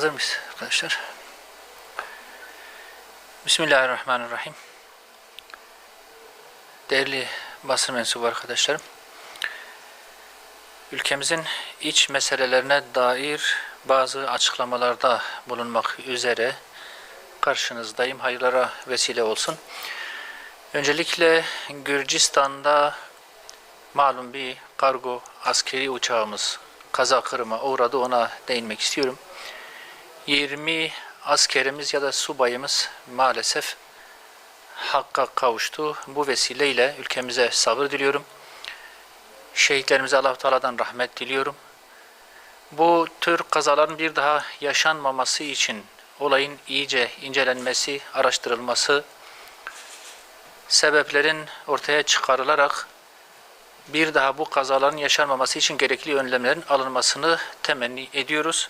Hazır mıyız arkadaşlar? Bismillahirrahmanirrahim. Değerli basın mensubu arkadaşlarım. Ülkemizin iç meselelerine dair bazı açıklamalarda bulunmak üzere karşınızdayım. Hayırlara vesile olsun. Öncelikle Gürcistan'da malum bir kargo askeri uçağımız kaza kırıma uğradı. Ona değinmek istiyorum. 20 askerimiz ya da subayımız maalesef hakka kavuştu. Bu vesileyle ülkemize sabır diliyorum. Şehitlerimize Allah Teala'dan rahmet diliyorum. Bu tür kazaların bir daha yaşanmaması için olayın iyice incelenmesi, araştırılması, sebeplerin ortaya çıkarılarak bir daha bu kazaların yaşanmaması için gerekli önlemlerin alınmasını temenni ediyoruz.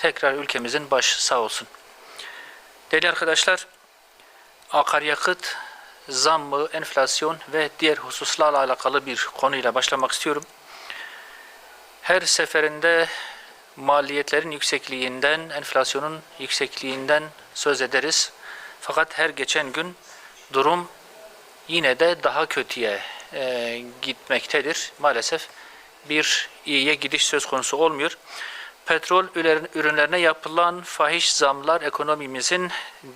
Tekrar ülkemizin başı sağ olsun. Değerli arkadaşlar, akaryakıt zammı, enflasyon ve diğer hususlarla alakalı bir konuyla başlamak istiyorum. Her seferinde maliyetlerin yüksekliğinden, enflasyonun yüksekliğinden söz ederiz. Fakat her geçen gün durum yine de daha kötüye e, gitmektedir. Maalesef bir iyiye gidiş söz konusu olmuyor. Petrol ürünlerine yapılan fahiş zamlar ekonomimizin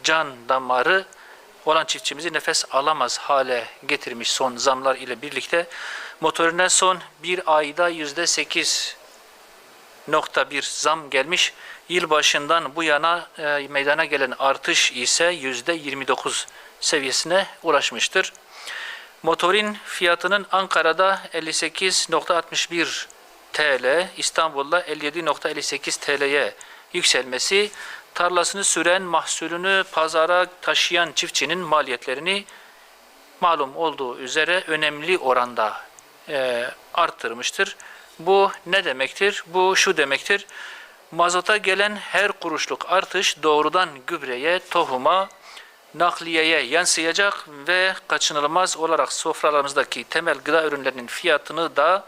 can damarı olan çiftçimizi nefes alamaz hale getirmiş son zamlar ile birlikte. Motorine son bir ayda yüzde sekiz nokta bir zam gelmiş. Yılbaşından bu yana e, meydana gelen artış ise yüzde 29 seviyesine ulaşmıştır. Motorin fiyatının Ankara'da 58.61 TL, İstanbul'da 57.58 TL'ye yükselmesi, tarlasını süren, mahsulünü pazara taşıyan çiftçinin maliyetlerini malum olduğu üzere önemli oranda e, arttırmıştır. Bu ne demektir? Bu şu demektir. Mazota gelen her kuruşluk artış doğrudan gübreye, tohuma, nakliyeye yansıyacak ve kaçınılmaz olarak sofralarımızdaki temel gıda ürünlerinin fiyatını da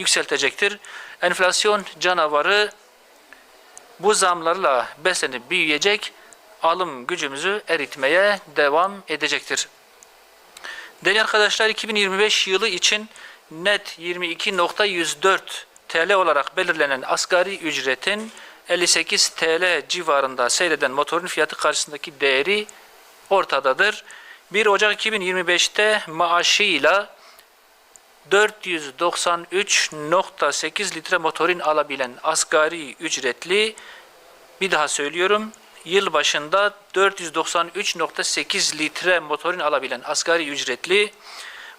yükseltecektir. Enflasyon canavarı bu zamlarla beslenip büyüyecek, alım gücümüzü eritmeye devam edecektir. Değerli arkadaşlar 2025 yılı için net 22.104 TL olarak belirlenen asgari ücretin 58 TL civarında seyreden motorun fiyatı karşısındaki değeri ortadadır. 1 Ocak 2025'te maaşıyla 493.8 litre motorin alabilen asgari ücretli bir daha söylüyorum yıl başında 493.8 litre motorin alabilen asgari ücretli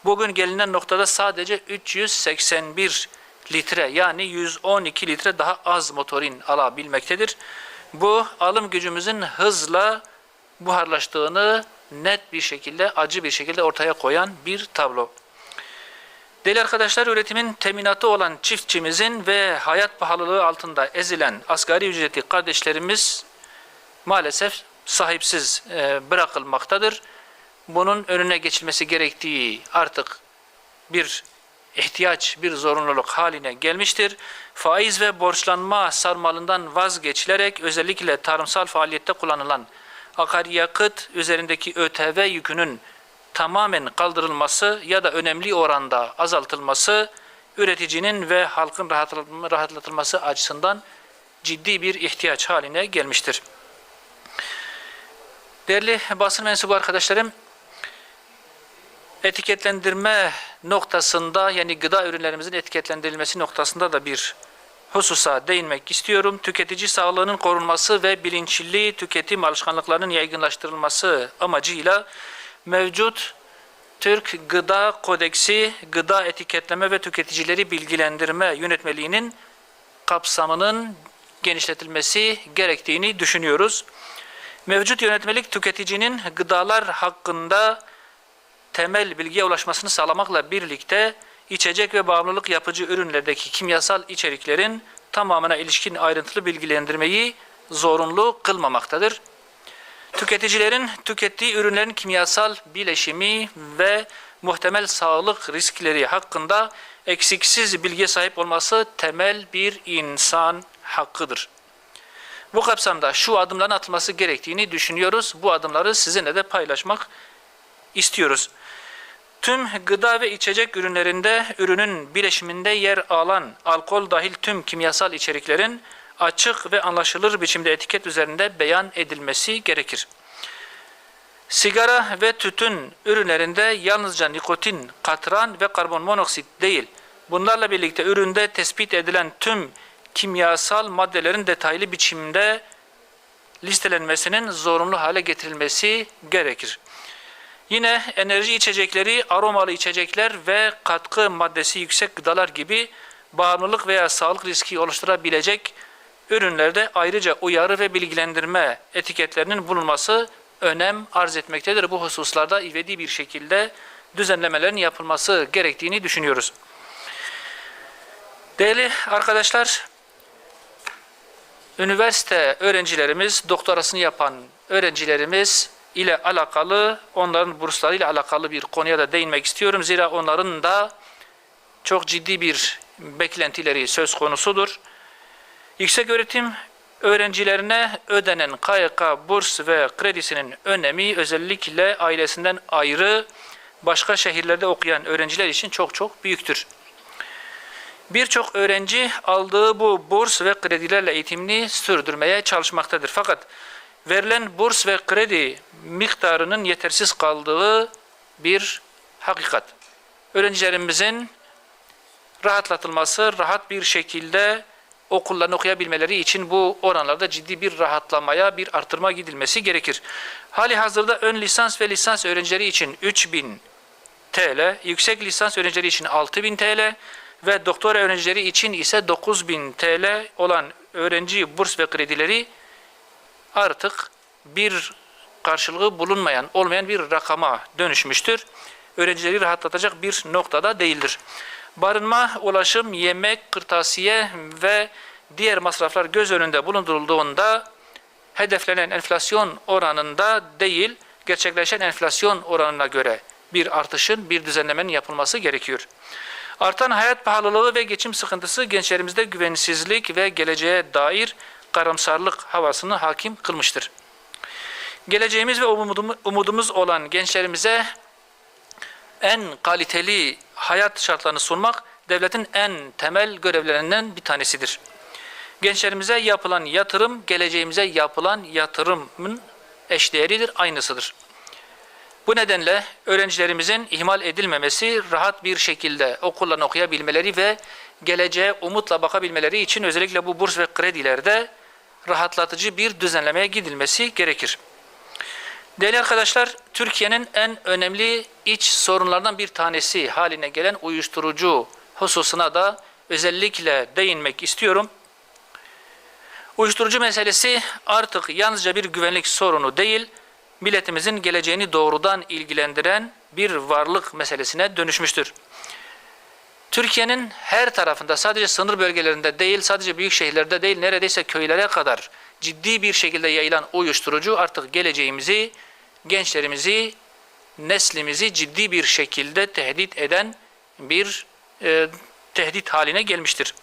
bugün gelinen noktada sadece 381 litre yani 112 litre daha az motorin alabilmektedir. Bu alım gücümüzün hızla buharlaştığını net bir şekilde, acı bir şekilde ortaya koyan bir tablo. Değerli arkadaşlar, üretimin teminatı olan çiftçimizin ve hayat pahalılığı altında ezilen asgari ücretli kardeşlerimiz maalesef sahipsiz e, bırakılmaktadır. Bunun önüne geçilmesi gerektiği artık bir ihtiyaç, bir zorunluluk haline gelmiştir. Faiz ve borçlanma sarmalından vazgeçilerek özellikle tarımsal faaliyette kullanılan akaryakıt üzerindeki ÖTV yükünün tamamen kaldırılması ya da önemli oranda azaltılması üreticinin ve halkın rahatlatılması açısından ciddi bir ihtiyaç haline gelmiştir. Değerli basın mensubu arkadaşlarım, etiketlendirme noktasında yani gıda ürünlerimizin etiketlendirilmesi noktasında da bir hususa değinmek istiyorum. Tüketici sağlığının korunması ve bilinçli tüketim alışkanlıklarının yaygınlaştırılması amacıyla mevcut Türk Gıda Kodeksi, Gıda Etiketleme ve Tüketicileri Bilgilendirme Yönetmeliğinin kapsamının genişletilmesi gerektiğini düşünüyoruz. Mevcut yönetmelik tüketicinin gıdalar hakkında temel bilgiye ulaşmasını sağlamakla birlikte içecek ve bağımlılık yapıcı ürünlerdeki kimyasal içeriklerin tamamına ilişkin ayrıntılı bilgilendirmeyi zorunlu kılmamaktadır. Tüketicilerin tükettiği ürünlerin kimyasal bileşimi ve muhtemel sağlık riskleri hakkında eksiksiz bilgiye sahip olması temel bir insan hakkıdır. Bu kapsamda şu adımların atılması gerektiğini düşünüyoruz. Bu adımları sizinle de paylaşmak istiyoruz. Tüm gıda ve içecek ürünlerinde ürünün bileşiminde yer alan alkol dahil tüm kimyasal içeriklerin açık ve anlaşılır biçimde etiket üzerinde beyan edilmesi gerekir. Sigara ve tütün ürünlerinde yalnızca nikotin, katran ve karbon monoksit değil, bunlarla birlikte üründe tespit edilen tüm kimyasal maddelerin detaylı biçimde listelenmesinin zorunlu hale getirilmesi gerekir. Yine enerji içecekleri, aromalı içecekler ve katkı maddesi yüksek gıdalar gibi bağımlılık veya sağlık riski oluşturabilecek ürünlerde ayrıca uyarı ve bilgilendirme etiketlerinin bulunması önem arz etmektedir. Bu hususlarda ivedi bir şekilde düzenlemelerin yapılması gerektiğini düşünüyoruz. Değerli arkadaşlar, üniversite öğrencilerimiz, doktorasını yapan öğrencilerimiz ile alakalı, onların bursları ile alakalı bir konuya da değinmek istiyorum. Zira onların da çok ciddi bir beklentileri söz konusudur. Yüksek öğretim öğrencilerine ödenen KYK burs ve kredisinin önemi özellikle ailesinden ayrı başka şehirlerde okuyan öğrenciler için çok çok büyüktür. Birçok öğrenci aldığı bu burs ve kredilerle eğitimini sürdürmeye çalışmaktadır. Fakat verilen burs ve kredi miktarının yetersiz kaldığı bir hakikat. Öğrencilerimizin rahatlatılması, rahat bir şekilde okullarını okuyabilmeleri için bu oranlarda ciddi bir rahatlamaya, bir artırma gidilmesi gerekir. Hali hazırda ön lisans ve lisans öğrencileri için 3000 TL, yüksek lisans öğrencileri için 6000 TL ve doktora öğrencileri için ise 9000 TL olan öğrenci burs ve kredileri artık bir karşılığı bulunmayan, olmayan bir rakama dönüşmüştür. Öğrencileri rahatlatacak bir noktada değildir. Barınma, ulaşım, yemek, kırtasiye ve diğer masraflar göz önünde bulundurulduğunda hedeflenen enflasyon oranında değil, gerçekleşen enflasyon oranına göre bir artışın, bir düzenlemenin yapılması gerekiyor. Artan hayat pahalılığı ve geçim sıkıntısı gençlerimizde güvensizlik ve geleceğe dair karamsarlık havasını hakim kılmıştır. Geleceğimiz ve umudumuz olan gençlerimize en kaliteli hayat şartlarını sunmak devletin en temel görevlerinden bir tanesidir. Gençlerimize yapılan yatırım, geleceğimize yapılan yatırımın eşdeğeridir, aynısıdır. Bu nedenle öğrencilerimizin ihmal edilmemesi, rahat bir şekilde okullarını okuyabilmeleri ve geleceğe umutla bakabilmeleri için özellikle bu burs ve kredilerde rahatlatıcı bir düzenlemeye gidilmesi gerekir. Değerli arkadaşlar, Türkiye'nin en önemli iç sorunlardan bir tanesi haline gelen uyuşturucu hususuna da özellikle değinmek istiyorum. Uyuşturucu meselesi artık yalnızca bir güvenlik sorunu değil, milletimizin geleceğini doğrudan ilgilendiren bir varlık meselesine dönüşmüştür. Türkiye'nin her tarafında sadece sınır bölgelerinde değil, sadece büyük şehirlerde değil, neredeyse köylere kadar ciddi bir şekilde yayılan uyuşturucu artık geleceğimizi, gençlerimizi, neslimizi ciddi bir şekilde tehdit eden bir e, tehdit haline gelmiştir.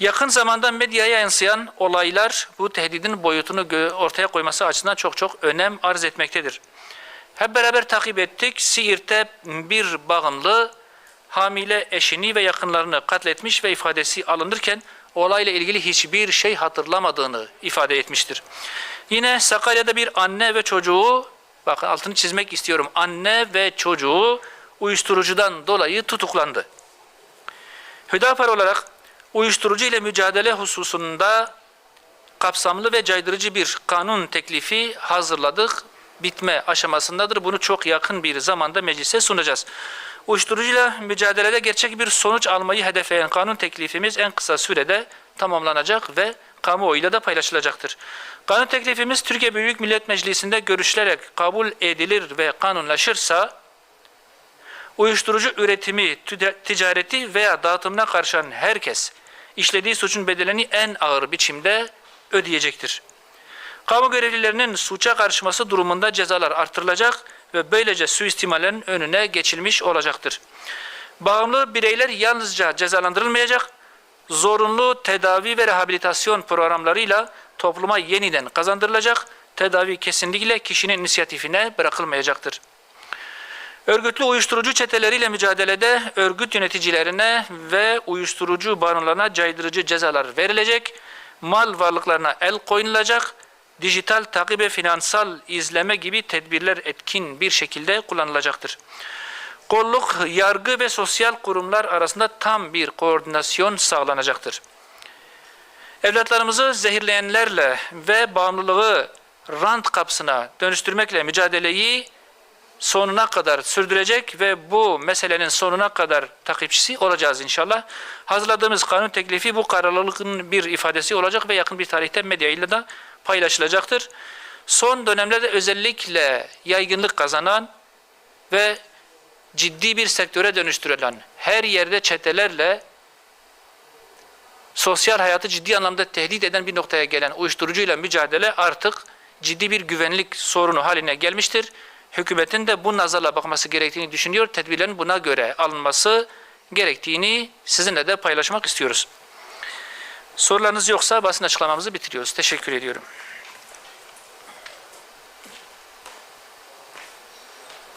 Yakın zamanda medyaya yansıyan olaylar bu tehdidin boyutunu ortaya koyması açısından çok çok önem arz etmektedir. Hep beraber takip ettik. Siirt'te bir bağımlı hamile eşini ve yakınlarını katletmiş ve ifadesi alınırken olayla ilgili hiçbir şey hatırlamadığını ifade etmiştir. Yine Sakarya'da bir anne ve çocuğu, bakın altını çizmek istiyorum, anne ve çocuğu uyuşturucudan dolayı tutuklandı. Hüdapar olarak uyuşturucu ile mücadele hususunda kapsamlı ve caydırıcı bir kanun teklifi hazırladık. Bitme aşamasındadır. Bunu çok yakın bir zamanda meclise sunacağız. Uyuşturucuyla mücadelede gerçek bir sonuç almayı hedefleyen kanun teklifimiz en kısa sürede tamamlanacak ve kamuoyuyla da paylaşılacaktır. Kanun teklifimiz Türkiye Büyük Millet Meclisi'nde görüşülerek kabul edilir ve kanunlaşırsa uyuşturucu üretimi, ticareti veya dağıtımına karışan herkes işlediği suçun bedelini en ağır biçimde ödeyecektir. Kamu görevlilerinin suça karışması durumunda cezalar artırılacak ve böylece suistimallerin önüne geçilmiş olacaktır. Bağımlı bireyler yalnızca cezalandırılmayacak, zorunlu tedavi ve rehabilitasyon programlarıyla topluma yeniden kazandırılacak. Tedavi kesinlikle kişinin inisiyatifine bırakılmayacaktır. Örgütlü uyuşturucu çeteleriyle mücadelede örgüt yöneticilerine ve uyuşturucu baronlarına caydırıcı cezalar verilecek, mal varlıklarına el koyulacak, dijital takip ve finansal izleme gibi tedbirler etkin bir şekilde kullanılacaktır. Kolluk, yargı ve sosyal kurumlar arasında tam bir koordinasyon sağlanacaktır. Evlatlarımızı zehirleyenlerle ve bağımlılığı rant kapsına dönüştürmekle mücadeleyi sonuna kadar sürdürecek ve bu meselenin sonuna kadar takipçisi olacağız inşallah. Hazırladığımız kanun teklifi bu kararlılığın bir ifadesi olacak ve yakın bir tarihte medya ile de paylaşılacaktır. Son dönemlerde özellikle yaygınlık kazanan ve ciddi bir sektöre dönüştürülen her yerde çetelerle sosyal hayatı ciddi anlamda tehdit eden bir noktaya gelen uyuşturucuyla mücadele artık ciddi bir güvenlik sorunu haline gelmiştir. Hükümetin de bu nazarla bakması gerektiğini düşünüyor. Tedbirlerin buna göre alınması gerektiğini sizinle de paylaşmak istiyoruz. Sorularınız yoksa basın açıklamamızı bitiriyoruz. Teşekkür ediyorum.